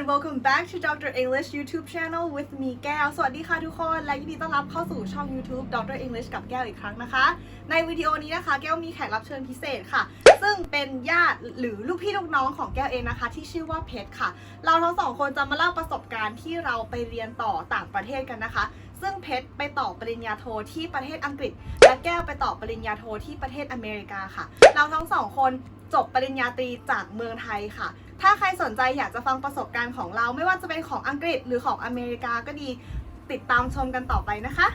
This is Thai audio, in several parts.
and welcome back to Dr. English YouTube channel with me แก้ว สวัสดีค่ะทุกคน และยินดีต้อนรับเข้าสู่ช่อง YouTube Dr. English กับแก้วอีกครั้งนะคะ ในวิดีโอนี้นะคะ แก้วมีแขกรับเชิญพิเศษค่ะ ซึ่งเป็นญาติหรือลูกพี่ลูกน้องของแก้วเองนะคะ ที่ชื่อว่าเพชรค่ะ เราทั้งสองคนจะมาเล่าประสบการณ์ที่เราไปเรียนต่อต่างประเทศกันนะคะ ซึ่งเพชรไปต่อปริญญาโทที่ประเทศอังกฤษ และแก้วไปต่อปริญญาโทที่ประเทศอเมริกาค่ะ เราทั้งสองคนจบปริญญาตรีจากเมืองไทยค่ะ ถ้าใครสนใจอยากจะฟังประสบการณ์ของเราไม่ว่าจะเป็นของอังกฤษหรือของอเมริกาก็ดีติดตามชมกันต่อไปนะคะ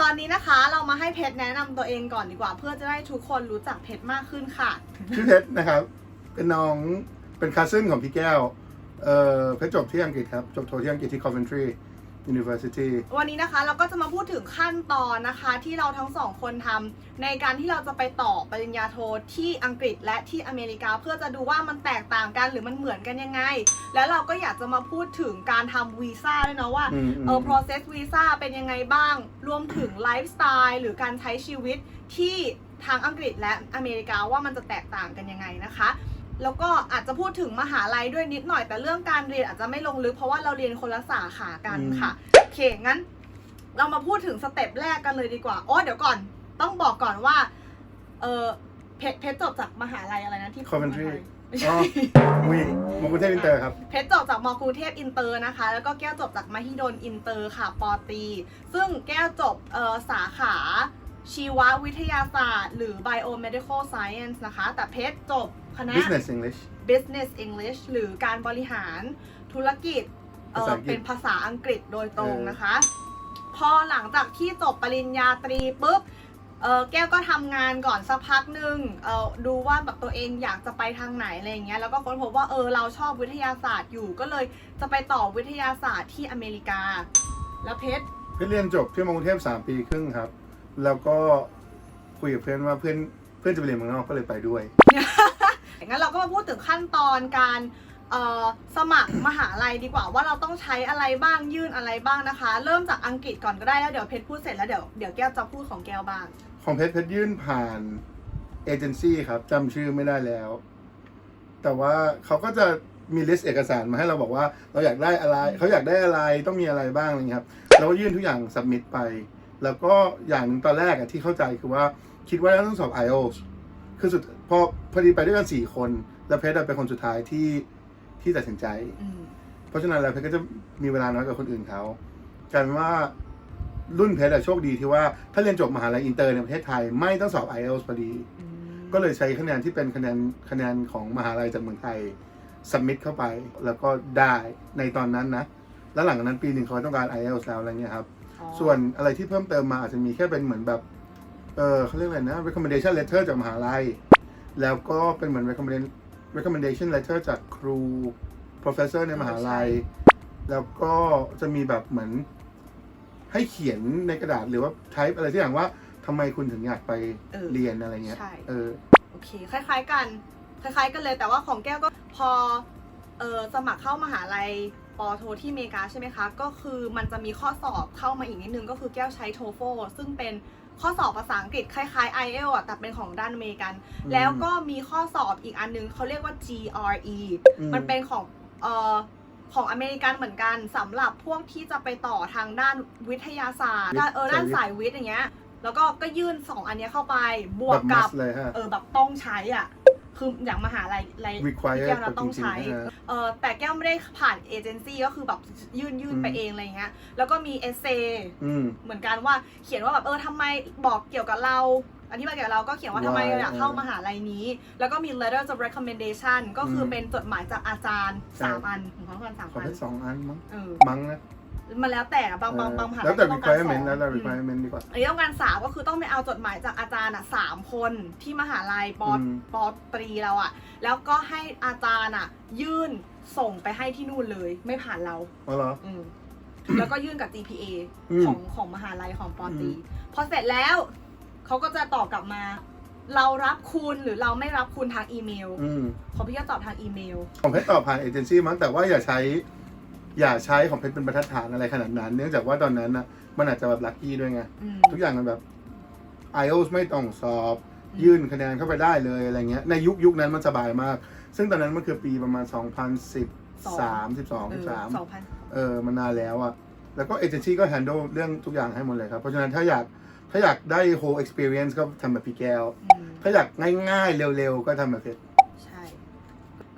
ตอนนี้นะคะเรามาให้เพชรแนะนำตัวเองก่อนดีกว่า เพื่อจะได้ทุกคนรู้จักเพชรมากขึ้นค่ะ ชื่อเพชรนะครับ เป็นน้องเป็นคาซึนของพี่แก้ว เอ่อเพชรจบที่อังกฤษครับ จบโทที่อังกฤษที่ Coventry University วันนี้นะคะเราก็จะมาพูดถึงขั้นตอนนะคะ ที่เราทั้งสองคนทำในการที่เราจะไปต่อปริญญาโทที่อังกฤษและที่อเมริกา เพื่อจะดูว่ามันแตกต่างกันหรือมันเหมือนกันยังไง แล้วเราก็อยากจะมาพูดถึงการทำวีซ่าด้วยเนาะว่า อืมอืม เออ process วีซ่าเป็นยังไงบ้าง รวมถึงไลฟ์สไตล์หรือการใช้ชีวิตที่ทางอังกฤษและอเมริกาว่ามันจะแตกต่างกันยังไงนะคะ แล้วก็อาจจะพูดถึงมหาลัยด้วยนิดหน่อย แต่เรื่องการเรียนอาจจะไม่ลงลึกเพราะว่าเราเรียนคนละสาขากันค่ะโอเคงั้น เรามาพูดถึงสเต็ปแรกกันเลยดีกว่าอ๋อเดี๋ยวก่อนต้องบอกก่อนว่า เออเพชรเพชรจบจากมหาลัยอะไรนะที่ Coventry ไม่อ๋ใช่อมุยมงกุเทพอินเตอร์ครับ เพชรจบจากมกรุงเทพอินเตอร์นะคะ แล้วก็แก้วจบจากมหิดลอินเตอร์ค่ะปอตรีซึ่งแก้วจบเออสาขา ชีววิทยาศาสตร์ หรือ biomedical science นะคะ แต่เพชรจบคณะ Business English business English หรือการบริหารธุรกิจเออภาษาอังกฤษ เป็นภาษาอังกฤษโดยตรงเออนะคะ พอหลังจากที่จบปริญญาตรีปุ๊บเออแก้วก็ทำงานก่อนสักพักหนึ่งเออดูว่าแบบตัวเองอยากจะไปทางไหนอะไรอย่างเงี้ยแล้วก็ค้นพบว่าเออเราชอบวิทยาศาสตร์อยู่ก็เลยจะไปต่อวิทยาศาสตร์ที่อเมริกา แล้วเพชร เพชรเรียนจบที่มงกุเทพสามปีครึ่งครับ แล้วก็คุยกับเพื่อนว่าเพื่อนเพื่อนจะไปเรียนเมืองนอกก็เลยไปด้วย งั้นเราก็มาพูดถึงขั้นตอนการเอ่อสมัครมหาลัยดีกว่าว่าเราต้องใช้อะไรบ้างยื่นอะไรบ้างนะคะ เริ่มจากอังกฤษก่อนก็ได้แล้วเดี๋ยวเพชรพูดเสร็จแล้วเดี๋ยวเดี๋ยวแก้วจะพูดของแก้วบ้าง ของเพชรเพชรยื่นผ่านเอเจนซี่ครับจำชื่อไม่ได้แล้ว แต่ว่าเขาก็จะมีลิสต์เอกสารมาให้เราบอกว่าเราอยากได้อะไร เขาอยากได้อะไรต้องมีอะไรบ้างอะไรเงี้ยครับเราก็ยื่นทุกอย่างสับมิดไป แล้วก็อย่างหนึ่งตอนแรกอะที่เข้าใจคือว่าคิดว่าเราต้องสอบ IELTS คือสุดพอพอดีไปด้วยกันสี่คน แล้วเพชรอะเป็นคนสุดท้ายที่ที่ตัดสินใจอืมเพราะฉะนั้นแล้วเพชรก็จะมีเวลาน้อยกว่าคนอื่นเขากลายเป็นว่ารุ่นเพชรอะโชคดีที่ว่าถ้าเรียนจบมหาลัยอินเตอร์ในประเทศไทยไม่ต้องสอบ IELTS พอดีอืมก็เลยใช้คะแนนที่เป็นคะแนนคะแนนของมหาลัยจากเมืองไทยสมิ t เข้าไปแล้วก็ได้ในตอนนั้นนะ แล้วหลังจากนั้นปีหนึ่งเขาต้องการ IELTS แล้วอะไรเงี้ยครับอ๋อ ส่วนอะไรที่เพิ่มเติมมาอาจจะมีแค่เป็นเหมือนแบบ เออเขาเรียกอะไรนะ recommendation letter จากมหาลัย แล้วก็เป็นเหมือน recommendation recommendation letter จากครู professor ในมหาลัย แล้วก็จะมีแบบเหมือนให้เขียนในกระดาษหรือว่า type อะไรที่อย่างว่าทำไมคุณถึงอยากไปเออเรียนอะไรเงี้ย ใช่ เออ โอเค คล้าย ๆ กัน คล้าย ๆ กันเลย แต่ว่าของแก้วก็พอเออสมัครเข้ามหาลัย ปอโทที่อเมริกาใช่ไหมคะ ก็คือมันจะมีข้อสอบเข้ามาอีกนิดนึงก็คือแก้วใช้ TOEFL ซึ่งเป็นข้อสอบภาษาอังกฤษคล้ายๆ IELTS อะแต่เป็นของด้านอเมริกัน อืมแล้วก็มีข้อสอบอีกอันนึงเขาเรียกว่า GRE อืมันเป็นของเอ่อของอเมริกันเหมือนกันสำหรับพวกที่จะไปต่อทางด้านวิทยาศาสตร์ด้านเออด้านสายวิทย์อย่างเงี้ยแล้วก็ก็ยื่นสองอันเนี้ยเข้าไปบวแบกบกับ must เลยฮะ เออแบบต้องใช้อะ คืออย่างมหาลัยลัย require ที่แก้วนะต้องใช้จริงๆนะเออแต่แก้วไม่ได้ผ่านเอเจนซี่ก็คือแบบยื่นยื่นอืมไปเองอะไรเงี้ยแล้วก็มีเอเซ อืม เหมือนกันว่าเขียนว่าแบบเออทำไมบอกเกี่ยวกับเราอธิบายเกี่ยวกับเราก็เขียนว่าทำไม Why อยากเข้าเออมหาลัยนี้ แล้วก็มี letters of recommendation ก็คืออมเป็นจดหมายจากอาจารย์ใช่สามอันของเขากันสามขออันแค่สองอันมั้งเออมั้งนะ มันแล้วแต่บางบางบางมหาลัยแล้วแต่ก็ต้องการสอง requirement แล้วแต่ อืม requirement ดีกว่า อันนี้ต้องการสามก็คือต้องไปเอาจดหมายจากอาจารย์อะสามคนที่มหาลัยปออืมปอตรีเราอะ แล้วก็ให้อาจารย์อะ ยื่นส่งไปให้ที่นู่นเลย ไม่ผ่านเรา อ๋อเหรอ อืม แล้วก็ยื่นกับ GPA อืมของของมหาลัยของปอตรีอืมพอเสร็จแล้ว เขาก็จะตอบกลับมา เรารับคุณหรือเราไม่รับคุณทางอีเมลอืมของพี่ก็ตอบทางอีเมล ผมให้ตอบผ่านเอเจนซี่มั้งแต่ว่าอย่าใช้ อย่าใช้ของเพชรเป็นบรรทัดฐานอะไรขนาดนั้น เนื่องจากว่าตอนนั้นนะมันอาจจะแบบลัคกี้ด้วยไง อืม ทุกอย่างมันแบบ IELTS ไม่ต้องสอบยื่นคะแนนเข้าไปได้เลยอะไรเงี้ย ในยุคยุคนั้นมันสบายมาก ซึ่งตอนนั้นมันคือปีประมาณ 2013 12เออสอง13พัน เออมันนานแล้วอะแล้วก็เอเจนซี่ก็ handle เรื่องทุกอย่างให้หมดเลยครับ เพราะฉะนั้นถ้าอยากถ้าอยากได้ whole experience ก็ทำแบบพี่แก้วอืมถ้าอยากง่ายๆเร็วๆ ก็ทำแบบเพชรใช่เ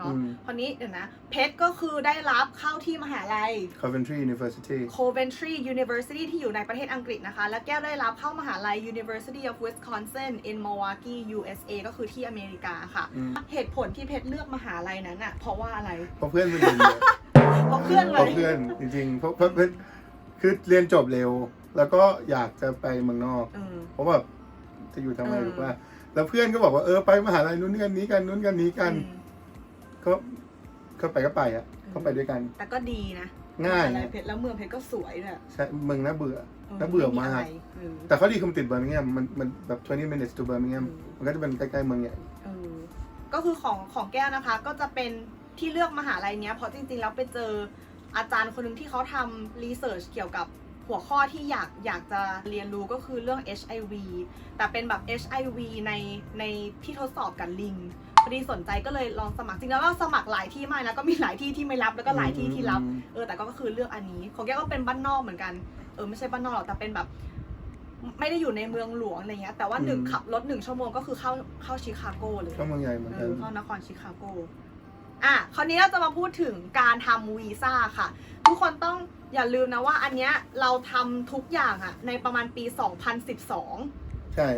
นาะอืมคราวนี้เดี๋ยวนะ เพชรก็คือได้รับเข้าที่มหาลัย Coventry University Coventry University ที่อยู่ในประเทศอังกฤษนะคะ และแก้วได้รับเข้ามหาลัย University of Wisconsin in Milwaukee USA ก็คือที่อเมริกาค่ะอืมเหตุผลที่เพชรเลือกมหาลัยนั้นอะเพราะว่าอะไร เพราะเพื่อนมันเรียนเยอะเพราะเพื่อนเลเพราะยเพื่อนจริงๆเพราะเพราะเพชรคือเรียนจบเร็ว แล้วก็อยากจะไปเมืองนอก เออ เพราะแบบจะอยู่ทำไมเออถูกป่ะแล้วเพื่อนก็บอกว่าเออไปมหาลัยนู้นกันนี้กันนู้นกันนี้กัน อืม ก็ก็ไปก็ไปอะอืมก็ไปด้วยกัน แต่ก็ดีนะง่ายมหลัเพชรแล้วเมืองเพชรก็สวยด้วยใช่เมืองน่าเบื่อเออน่าเบื่อไะมากไรเออแต่ข้อดีคือมันติดเบอร์มิงแฮมมันมันแบบ 20 minutes to Birmingham อืมมันก็จะเป็นใกล้ๆเมืองใหญ่เออก็คือของของแก้วนะคะ ก็จะเป็นที่เลือกมหาลัยเนี้ยเพราะจริงๆแล้วไปเจออาจารย์คนหนึ่งที่เขาทำรีเสิร์ชเกี่ยวกับ หัวข้อที่อยากอยากจะเรียนรู้ก็คือเรื่อง HIV แต่เป็นแบบ HIV ในในที่ทดสอบกับลิงพอดีสนใจก็เลยลองสมัครจริงแล้วก็สมัครหลายที่มากนะก็มีหลายที่ที่ไม่รับแล้วก็หลายที่ที่รับอืมเออแต่ก็ก็คือเลือกอันนี้ ของแก้วก็เป็นบ้านนอกเหมือนกันเออไม่ใช่บ้านนอกหรอกแต่เป็นแบบ ไม่ได้อยู่ในเมืองหลวงอะไรเงี้ยแต่ว่าหนึ่งอืมขับรถหนึ่งชั่วโมงก็คือเข้าเข้าชิคาโกเลยก็เมืองใหญ่เหมือนเอกันอเข้านครชิคาโก อะคราวนี้เราจะมาพูดถึงการทำวีซ่าค่ะ ทุกคนต้องอย่าลืมนะว่าอันเนี้ยเราทำทุกอย่างอะในประมาณปี 2012 ใช่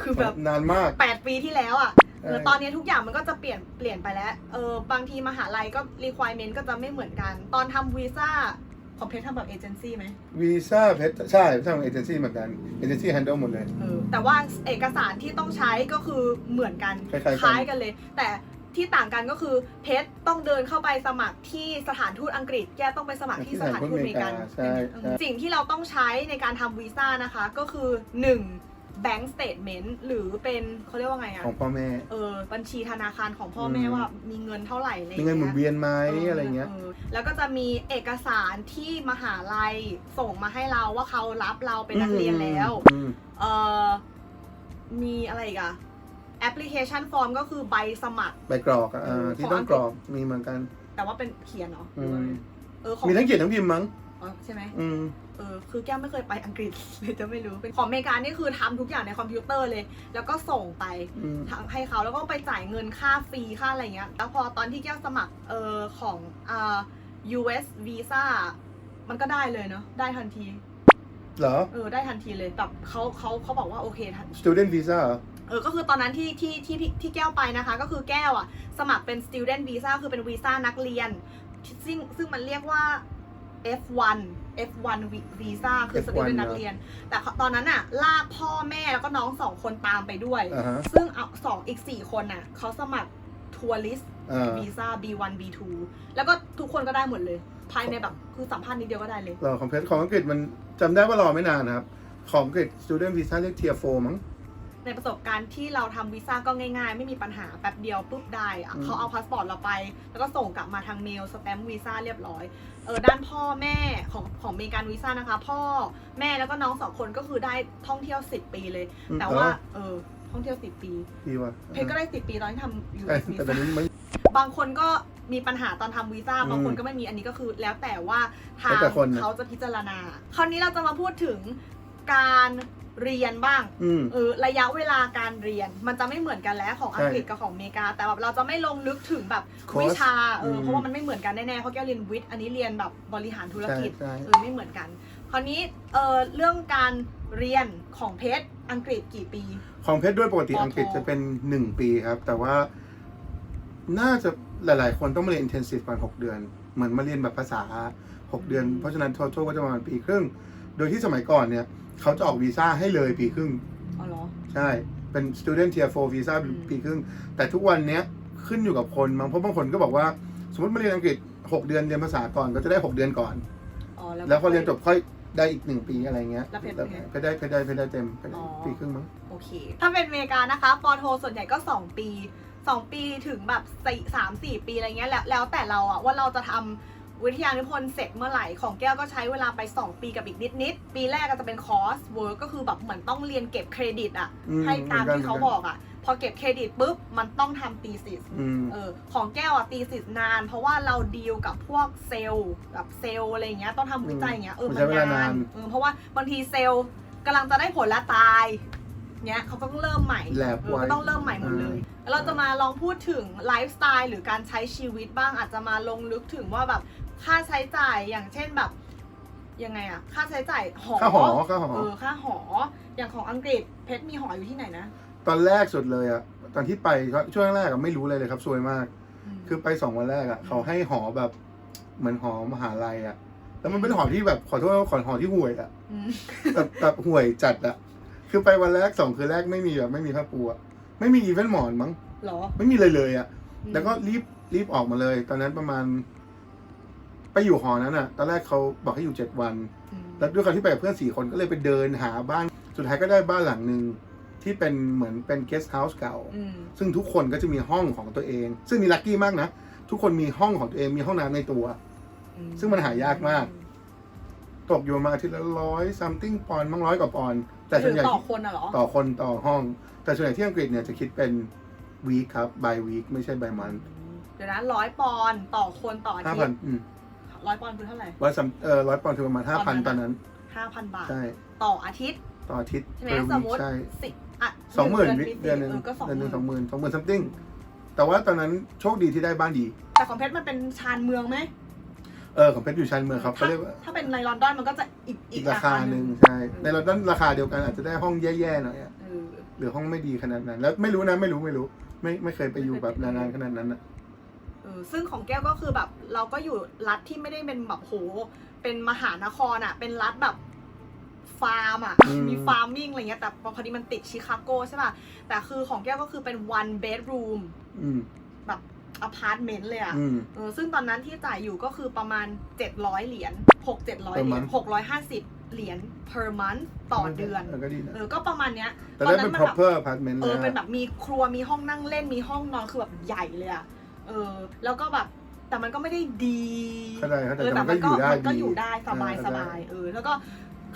คือแบบ นานมาก 8 ปีที่แล้วอะเออใช่ตอนนี้ทุกอย่างมันก็จะเปลี่ยนเปลี่ยนไปแล้วเออบางทีมหาลัยก็ requirement ก็จะไม่เหมือนกัน ตอนทำวีซ่าของเพชรทำแบบเอเจนซี่ไหมวีซ่าเพชรใช่ทางเอเจนซี่เหมือนกัน เอเจนซี่ handle หมดเลย เออแต่ว่าเอกสารที่ต้องใช้ก็คือเหมือนกันคล้ายๆกันคล้ายกันเลย แต่ ที่ต่างกันก็คือเพชรต้องเดินเข้าไปสมัครที่สถานทูตอังกฤษ แกต้องไปสมัครที่สถานทูตอเมริกันใช่ใช่ สิ่งที่เราต้องใช้ในการทำวีซ่านะคะ ก็คือ 1. bank statement หรือเป็นเขาเรียกว่าไงอะของพ่อแม่ เออบัญชีธนาคารของพ่อแม่อืม ว่ามีเงินเท่าไหร่อะไรมีเงินหมุนเวียนไหมเอะไรเงี้ย แล้วก็จะมีเอกสารที่มหาลัยส่งมาให้เราว่าเขารับเราเป็นนักเรียนแล้ว อืม เอ่อมีอะไรอีกอะ แอปพลิเคชันฟอร์มก็คือใบสมัครใบกรอกอะเออที่ต้องกรอกมีเหมือนกัน แต่ว่าเป็นเขียนเนาะอืมเออของมีทั้งเขียนทั้งพิมพ์มั้งอ๋อใช่ไหมอืม เออคือแก้วไม่เคยไปอังกฤษเลยจะไม่รู้เป็นของอเมริกานี่คือทำทุกอย่างในคอมพิวเตอร์เลย แล้วก็ส่งไปอืมทางให้เขาแล้วก็ไปจ่ายเงินค่าฟรีค่าอะไรเงี้ยแล้วพอตอนที่แก้วสมัครเออของอ่า US Visa มันก็ได้เลยเนาะได้ทันทีเหรอ เออได้ทันทีเลยแบบเขาเขาเขาบอกว่าโอเคทัน student visa เหรอ เออก็คือตอนนั้นที่ที่ที่ที่ที่แก้วไปนะคะ ก็คือแก้วอะสมัครเป็น student visa คือเป็นวีซ่านักเรียน ซึ่งซึ่งมันเรียกว่า F1 F1 visa คือ F1 student นักเรียน แต่ตอนนั้นอะลากพ่อแม่แล้วก็น้องสองคนตามไปด้วยอ่าฮะซึ่งเอาสองอีกสี่คนน่ะเขาสมัครทัวริสอ่าวีซ่า B1 B2 แล้วก็ทุกคนก็ได้หมดเลย ภายในแบบคือสัมภาษณ์นิดเดียวก็ได้เลยรอของเพชรของอังกฤษมันจำได้ว่ารอไม่นานนะครับ ของอังกฤษ student visa เรียก tier 4มั้ง ในประสบการณ์ที่เราทำวีซ่าก็ง่ายๆ ไม่มีปัญหาแป๊บเดียวปุ๊บได้อะอืมเขาเอาพาสปอร์ตเราไป แล้วก็ส่งกลับมาทางเมลสแตมป์วีซ่าเรียบร้อยเออด้านพ่อแม่ของของอเมริกันวีซ่านะคะ พ่อแม่แล้วก็น้องสองคนก็คือได้ท่องเที่ยว10ปีเลยอืมแต่ว่าเออท่องเที่ยว10ปีดีว่ะเพชรก็ได้10ปีตอนที่ทำอยู่ใช่วีแต่ตอนซ่านี้ไม่บางคนก็มีปัญหาตอนทำวีซ่าอืมบางคนก็ไม่มีอันนี้ก็คือ แล้วแต่ว่าทางแล้วแต่คนนะเขาจะพิจารณา คราวนี้เราจะมาพูดถึงการ เรียนบ้างอืม เออระยะเวลาการเรียนมันจะไม่เหมือนกันแล้วของอังกฤษใช่กับของอเมริกา แต่แบบเราจะไม่ลงลึกถึงแบบคอร์สวิชาเอออมเพราะว่ามันไม่เหมือนกันแน่ๆเพราะแก้วเรียนวิทย์อันนี้เรียนแบบบริหารธุรใช่กิจใช่ เออไม่เหมือนกัน คราวนี้เออเรื่องการเรียนของเพชรอังกฤษกี่ปี ของเพชรด้วยปกติปอโท อังกฤษจะเป็นหนึ่งปีครับ แต่ว่าน่าจะหลาย ๆ คนต้องมาเรียน intensive ก่อนหกเดือน เหมือนมาเรียนแบบภาษาหกเดือน เพราะฉะนั้น total ก็จะประมาณปีครึ่ง โดยที่สมัยก่อนเนี่ยเขาจะออกวีซ่าให้เลยปีครึ่ง อ๋อเหรอ ใช่ เป็น student tier 4 visa อืม ปีครึ่ง แต่ทุกวันเนี้ยขึ้นอยู่กับคนบางเพราะบางคนก็บอกว่า สมมติมาเรียนอังกฤษ 6 เดือนเรียนภาษาก่อนก็จะได้ 6 เดือนก่อน อ๋อ แล้วพอเรียนจบค่อยได้อีกหนึ่งปีอะไรเงี้ยแล้วเพชรแล้วเป็นไงเพชรได้เพชรได้เพชรได้เต็มเพชรได้อ๋อ ปีครึ่งมั้ง โอเค ถ้าเป็นอเมริกานะคะ ปอโท ส่วนใหญ่ก็ 2 ปี 2 ปีถึงแบบสี่สามสี่ปีอะไรเงี้ย แล้วแล้วแต่เราอะว่าเราจะทำ วิทยานิพนธ์เสร็จเมื่อไหร่ของแก้วก็ใช้เวลาไป 2 ปีกับอีกนิดนิดๆปีแรกก็จะเป็นคอร์สเวิร์กก็คือแบบเหมือนต้องเรียนเก็บเครดิตอะอืมให้ตามเหมือนกันที่เขาเหมือนกันบอกอะ พอเก็บเครดิตปุ๊บมันต้องทำตีสิสอืม เออของแก้วอะตีสิสนาน เพราะว่าเราดีลกับพวกเซลล์แบบเซลล์อะไรอย่างเงี้ยต้องทำวิจัยอย่างเงี้ยเออมันมัใช้นเวลานานนาน เออเพราะว่าบางทีเซลล์กำลังจะได้ผลและตายเนี้ยเขาก็ต้องเริ่มใหม่ แลบเออไว้ ก็ต้องเริ่มใหม่หมดเลยแล้วเราจะมาลองพูดถึงไลฟ์สไตล์หรือการใช้ชีวิตบ้างอาจจะมาลงลึกถึงว่าแบบ ค่าใช้จ่ายอย่างเช่นแบบยังไงอะค่าใช้จ่ายหอข้าวหอข้าวหอ เออค่าหอ อย่างของอังกฤษเพชรมีหออยู่ที่ไหนนะตอนแรกสุดเลยอะตอนที่ไปช่วงแรกอะไม่รู้เลยเลยครับซวยมากคือไปสองวันแรกอะเขาให้หอแบบเหมือนหอมหาลัยอะแล้วมันเป็นหอที่แบบขอโทษขอหอที่ห่วยอะมแบบแบบห่วยจัดอะคือไปวันแรกสองคืนแรกไม่มีแบบไม่มีผ้าปูอะไม่มีอีเวนต์หมอนมั้ง เหรอไม่มีเลยเลยอะอืมแล้วก็รีบรีบออกมาเลย ตอนนั้นประมาณ ไปอยู่หอนั้นอะตอนแรกเขาบอกให้อยู่เจ็ดวันอืมแล้วด้วยความที่ไปกับเพื่อนสี่คนก็เลยไปเดินหาบ้าน สุดท้ายก็ได้บ้านหลังหนึ่งที่เป็นเหมือนเป็นเกสต์เฮาส์เก่าอืมซึ่งทุกคนก็จะมีห้องของตัวเอง ซึ่งมีลัคกี้มากนะ ทุกคนมีห้องของตัวเองมีห้องน้ำในตัวอืซึ่งมันหายากมาก ตกอยู่ประมาอาทิตย์ละร้อยซัมติ g งปอนด์มั้งร้อยกว่าปอนด์แต่ส่วนใหญ่ต่อคนอะเหรอ ต่อคนต่อห้อง แต่ส่วนใหญ่ที่อังกฤษเนี่ยจะคิดเป็นวีคครับ by week ไม่ใช่ by month เดี๋ยวนะร้อยปอนด์ต่อคนต่ออาห้าทิพัตนย์อืม ร้อยปอนด์คือเท่าไหร่ร้อยซัมเอ่อร้อยปอนด์คือประมาณห้าพันตตออนนนั้นั้นนห้าพันบาท ใช่ ต่ออาทิตย์ ต่ออาทิตย์ใช่ไหม per สม week มติใช่สิอะสองหมื่นเดืเดือนหนึ่งเออก็สองหเดือนหนึ่มื่งนสองหมื่นสองหมื่นซัมติ n งแต่ว่าตอนนั้นโชคดีที่ได้บ้านดี แต่ของเพชรมันเป็นชานเมืองไหมเออของเพชรอยู่ชานเมืองครับเขาเรียกว่าถ้าเป็นในลอนดอนมันก็จะอีกอีกราคาหนึ่งใช่ในลอนดอนราคาเดียวกันอาจจะได้ห้องแย่ๆหน่อยอะเออหรือห้องไม่ดีขนาดนั้น แล้วไม่รู้นะไม่รู้ไม่รู้ ไม่ไม่เคยไปอยู่แบบนานๆขนาดนั้นอะเออซึ่งของแก้วก็คือแบบเราก็อยู่รัฐที่ไม่ได้เป็นแบบโห เป็นมหานครอะ เป็นรัฐแบบฟาร์มอะมีฟาร์มมิ่งอะไรเงี้ย แต่พอดีมันติดชิคาโกใช่ป่ะ แต่คือของแก้วก็คือเป็น one bedroom อืมแบบอพาร์ตเมนต์เลยอะ อืม เออซึ่งตอนนั้นที่จ่ายอยู่ก็คือประมาณ 700 เหรียญ6 700 Per เหรียญ month 650 เหรียญ per month ต่อเดือนเออก็ดีนะเออ ก็ประมาณเนี้ย แต่ได้เป็นมัแบบ proper apartment เออนะเป็นแบบมีครัว มีห้องนั่งเล่น มีห้องนอน คือแบบใหญ่เลยอะ เออ แล้วก็แบบ แต่มันก็ไม่ได้ดีเข้าใจเข้าใจเออแต่แต่มัมันนก็ก็อยู่ได้มันก็ดีอยู่ได้สบายอ่าสบายเออ แล้วก็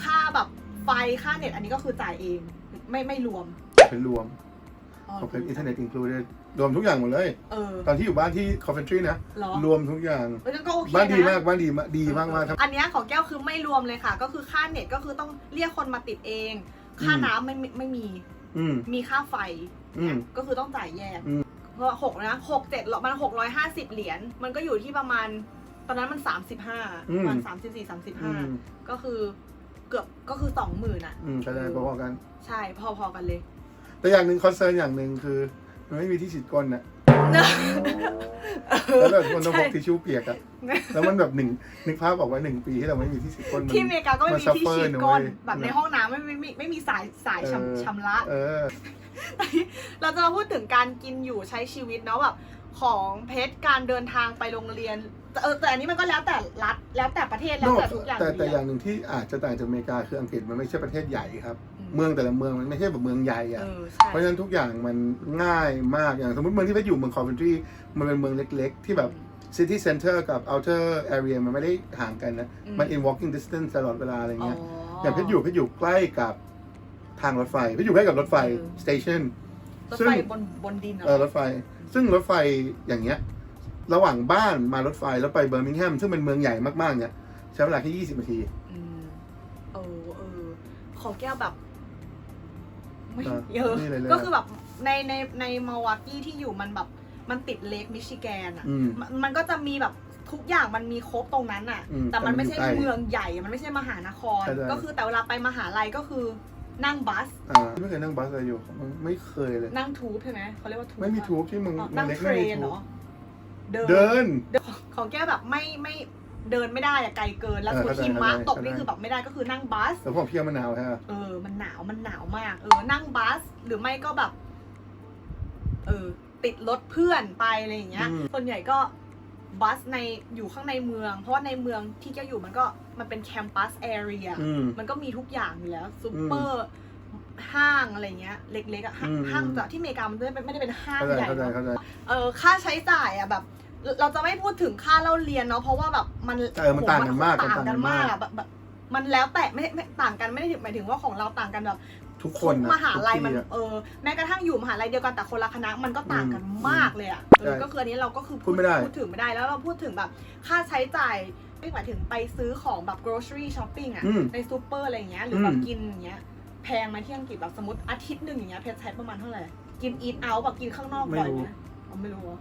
ค่าแบบไฟค่าเน็ตอันนี้ก็คือจ่ายเอง ไม่ไม่รวมเป็นรวมอ๋อของเป็นอินเทอร์เน็ต included รวมทุกอย่างหมดเลย เออตอนที่อยู่บ้านที่ Coventry นะ เหรอรวมทุกอย่าง เอองั้นก็โอเคบ้านดีนะมากบ้านดีมากดีมากมากครับ อันเนี้ยของแก้วคือไม่รวมเลยค่ะ ก็คือค่าเน็ตก็คือต้องเรียกคนมาติดเอง ค่าอืม น้ำไม่ไม่ไม่มี อืม มีค่าไฟอืม ก็คือต้องจ่ายแยก อืม เพราะหกนะหกเจ็ดมันหกร้อยห้าสิบเหรียญมันก็อยู่ที่ประมาณ ตอนนั้นมันสามสิบห้าประมาณสามสิบสี่สามสิบอืห้ามก็คือเกือบก็คือสองหมื่นอะอืมเข้าใจพอๆกัน ใช่พอๆกันเลย แต่อย่างหนึ่งคอนเซิร์นอย่างหนึ่งคือมันไม่มีที่ฉีดก้นน่ะแล้วแบบคนต้องพกใช่ทิชชู่เปียกอะแล้วมันแบบหนึ่งนึกภาพออกไว้หนึ่งปีที่เราไม่มีที่ฉีดก้นมันที่อเมริกาก็ไม่มันมีซัฟที่เฟอร์ฉีดนะก้นเว้ยแบบในห้องน้ำไม่ไม่ไม่ไม่มีสายสายเออชำชำระ เออเราจะมาพูดถึงการกินอยู่ใช้ชีวิตเนาะแบบของเพชรการเดินทางไปโรงเรียนเออแต่อันนี้มันก็แล้วแต่รัฐแล้วแต่ประเทศแล้วแต่ทุกอย่างแต่แต่อยู่อย่างหนึ่งที่อาจจะต่างจากอเมริกาคืออังกฤษมันไม่ใช่ประเทศใหญ่ครับอืมเมืองแต่ละเมืองมันไม่ใช่แบบเมืองใหญ่อะเออใช่เพราะฉะนั้นทุกอย่างมันง่ายมากอย่างสมมติเมืองที่ไปอยู่เมืองคอ v เ n นทรีมันเป็นเมืองเล็ก ๆ ที่แบบ city center กับ outer area มันไม่ได้ห่างกันนะอืมมัน in walking distance ตลอดเวลาอะไรอ๋อเงี้ยอย่างเพชรอยู่เพชรอยู่ใกล้กับ ทางรถไฟเพชรอยู่ใกล้กับรถไฟเออ station รถซึ่งไฟบนบนดินเหรเอออรถไฟ ซึ่งรถไฟอย่างเงี้ย ระหว่างบ้านมารถไฟแล้วไปเบอร์มิงแฮมซึ่งเป็นเมืองใหญ่มากๆเนี่ยใช้เวลาแค่20นาทีอืมเออเออของแก้วแบบไม่อะเยอะนี่เลยเลยก็คือแบบในในในมาวากี้ที่อยู่มันแบบมันติดเลคมิชิแกนอะอืมมันมันก็จะมีแบบทุกอย่างมันมีครบตรงนั้นอะอืมแต่มันไม่ใช่แต่มันอยู่ใกล้เมืองใหญ่ มันไม่ใช่มหานครเข้าใจก็คือแต่เวลาไปมหาลัยก็คือ นั่งบัส อ่าไม่เคยนั่งบัสเลยอยู่ไม่เคยเลย นั่งทูบใช่ไหมเขาเรียกว่าทูบไม่มีทูบที่เมึงอ๋อเมือนั่งงเล็กเทรไม่มีนเหรทูบอเดิน เดิน ของแก้วแบบไม่ไม่เดินไม่ได้อะไกลเกินแล้วเออคือเข้าใจหิมะเข้าใจ ตกนี่เข้าใจคือแบบไม่ได้ก็คือนั่งบัส แต่พอเพียงมะนาวฮะเออ มันหนาวมันหนาวมาก เออ นั่งบัสหรือไม่ก็แบบ เออ ติดรถเพื่อนไปอะไรอย่างเงี้ยอืมส่วนใหญ่ก็ บัสในอยู่ข้างในเมือง เพราะว่าในเมืองที่แกอยู่มันก็มันเป็นแคมปัสแอเรียอืม มันก็มีทุกอย่างอยู่แล้วซูเปอร์ห้างอะไรเงี้ย เล็กๆอะห้างอืม ห้างจะที่อเมริกามันไม่ได้เป็นไม่ได้เป็นห้างเข้าใจใหญ่เข้าใจเนอะเข้าใจ เออค่าใช้จ่ายอะแบบ เราจะไม่พูดถึงค่าเล่าเรียนเนาะเพราะว่าแบบมันเออมันต่างกันมากโหต่างกันมาก ต่างกันมากอะแบบแบบมันแล้วแต่ไม่ไม่ต่างกันไม่ได้ถึงหมายถึงว่าของเราต่างกันแบบ ทุกคนนะมหาลัยมันทุกที่อะ เออแม้กระทั่งอยู่มหาลัยเดียวกันแต่คนละคณะมันก็ต่างกันมากเลยอะเออใช่ก็คืออันนี้เราก็คือพูดไม่ได้ พูดถึงไม่ได้แล้วเราพูดถึงแบบค่าใช้จ่ายไม่หมายถึงไปซื้อของแบบ grocery shopping อะอืม ในซูเปอร์อะไรอย่างเงี้ยหรือแบบอืมกินอย่างเงี้ยแพงไหมาที่อังกฤษแบบสมมติอาทิตย์หนึ่งอย่างเงี้ยเพชรใช้ประมาณเท่าไหร่กิน eat out แบบกินข้างนอกบ่อยไหมอ๋อไม่รู้อะ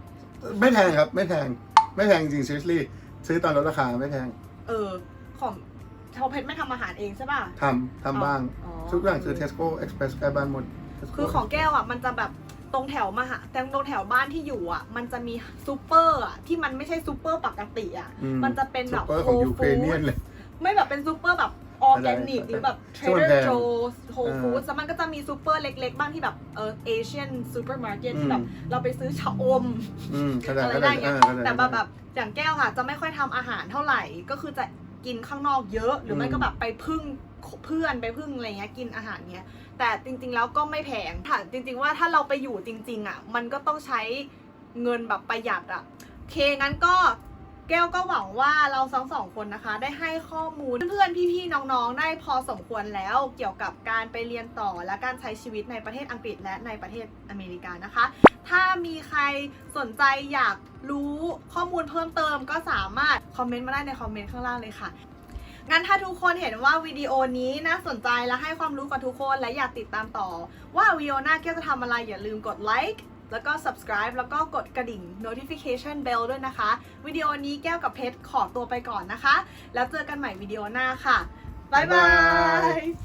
ไม่แพงครับ ไม่แพง ไม่แพงจริง seriously ซื้อตอนลดราคาไม่แพง เออของ ชาวเพชรไม่ทำอาหารเองใช่ป่ะ ทำทำบ้าง อ๋อ ทุกอย่างซื้อ Tesco Express ใกล้บ้านหมด Tesco คือของแก้วอะมันจะแบบตรงแถวมหาแต่ตรงแถวบ้านที่อยู่อะ มันจะมีซูเปอร์อะที่มันไม่ใช่ซูเปอร์ปกติอะ อืมันจะเป็นแบบ ซุปเปอร์ของ Whole ยูเครเนียน Foods เลย ไม่แบบเป็นซูเปอร์แบบออร์แกนิกเข้าใจหรือแบบซึ่งมัน Trader แพง Joe's Whole อ่า Foods แล้วมันก็จะมีซูเปอร์เล็กๆ บ้างที่แบบเออเอเชียนซูเปอร์มาร์เก็ตอืมที่แบบเราไปซื้อชะอม อืมเข้าใจอะไรเข้าใจได้เงี้ยเออเข้าใจแต่แบบแบบอย่างแก้วค่ะ จะไม่ค่อยทำอาหารเท่าไหร่ก็คือจะ กินข้างนอกเยอะ หรือไม่อืมก็แบบไปพึ่งเพื่อนไปพึ่งอะไรเงี้ยกินอาหารเงี้ยแต่จริง ๆ แล้วก็ไม่แพงถ้าจริง ๆ ว่าถ้าเราไปอยู่จริง ๆ อะ มันก็ต้องใช้เงินแบบประหยัดอะโอเคงั้นก็ แก้วก็หวังว่าเราทั้งสองคนนะคะ ได้ให้ข้อมูลเพื่อนๆ พี่ๆ น้องๆ ได้พอสมควรแล้วเกี่ยวกับการไปเรียนต่อและการใช้ชีวิตในประเทศอังกฤษและในประเทศอเมริกานะคะ ถ้ามีใครสนใจอยากรู้ข้อมูลเพิ่มเติมก็สามารถคอมเมนต์มาได้ในคอมเมนต์ข้างล่างเลยค่ะงั้นถ้าทุกคนเห็นว่าวิดีโอนี้น่าสนใจและให้ความรู้กับทุกคนและอยากติดตามต่อ ว่าวิดีโอหน้าแก้วจะทำอะไรอย่าลืมกดไลค์ แล้วก็ subscribe แล้วก็กดกระดิ่ง notification bell ด้วยนะคะ วิดีโอนี้แก้วกับเพชรขอตัวไปก่อนนะคะ แล้วเจอกันใหม่วิดีโอหน้าค่ะ บ๊ายบาย